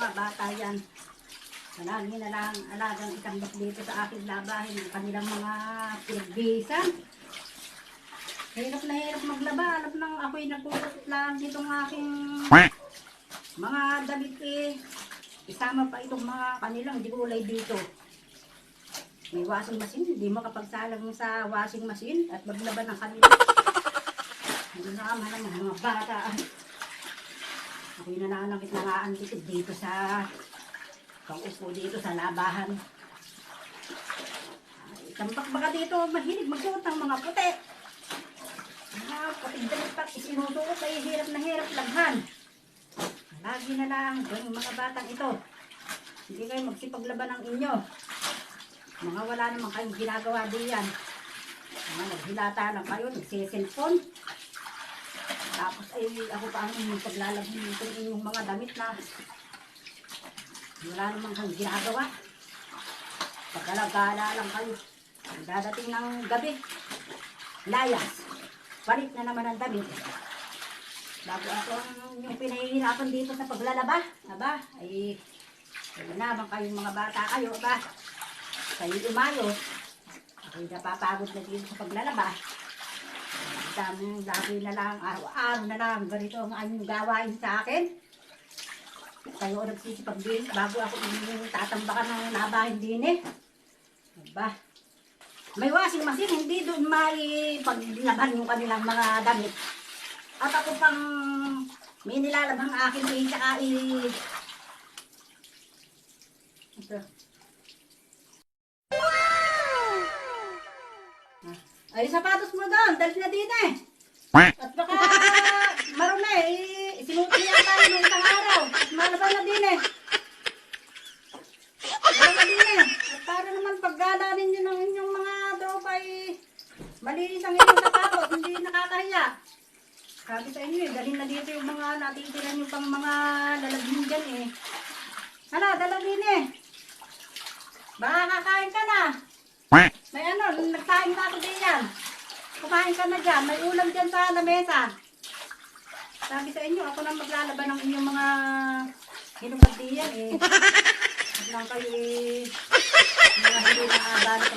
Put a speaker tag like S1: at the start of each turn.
S1: mga bata yan. Palagi na lang alagang itambak dito sa aking labahin ang kanilang mga pinagbihisan. Hirap na hirap maglaba. Alam nang ako'y nagkutot lang ditong aking mga damit eh. Isama pa itong mga kanilang digulay dito. May washing machine, hindi makapagsalang sa washing machine at maglaba ng kanila. Hindi na ng mga bata. Ako'y nananakit na nga ang tikid dito sa paupo dito sa labahan. Ay, tambak baka dito mahilig magsuot mga puti. Ah, puti damit pa isinusuot ay hirap na hirap laghan. Lagi na lang yung mga batang ito. Hindi kayo magsipaglaban ng inyo. Mga wala naman kayong ginagawa diyan. Mga naghilata lang kayo, nagsiselfon. Tapos ay ako pa ang inyong paglalagyan ng inyong mga damit na wala naman kang ginagawa. Pagkalagala lang kayo. Dadating ng gabi. Layas. Palit na naman ang damit. Bago ako ang yung pinahihirapan dito sa paglalaba. Aba, ay wala naman kayong mga bata kayo. Aba, kayo umayo. Ako'y napapagod na dito sa paglalaba. Daming lagi na lang, araw-araw na lang, ganito ang anyong gawain sa akin. Kayo ang nagsisipag din bago ako yung tatambakan ng labahin din eh. Aba, may washing machine, hindi doon may paglaban yung kanilang mga damit. At ako pang may nilalabang akin din tsaka i... Ito. Ah, Ay, sapatos mo doon, dali na din eh. At baka marumi, eh, sinuot niya tayo nung isang araw. At malaban na din eh. Malaban na din eh. At para naman paggala ninyo ng inyong mga tropa eh, malinis ang inyong sapatos, hindi nakakahiya. Sabi sa inyo eh, dalhin na dito yung mga natitira nyo pang mga lalagyan dyan eh. Hala, dalagin eh. Baka kakain ka na. May ano, nagsaing na ako din yan. Kumain ka na dyan, may ulam dyan sa lamesa. Sabi sa inyo, ako na maglalaban ng inyong mga hinubad diyan eh. At lang kayo eh, mga hindi na.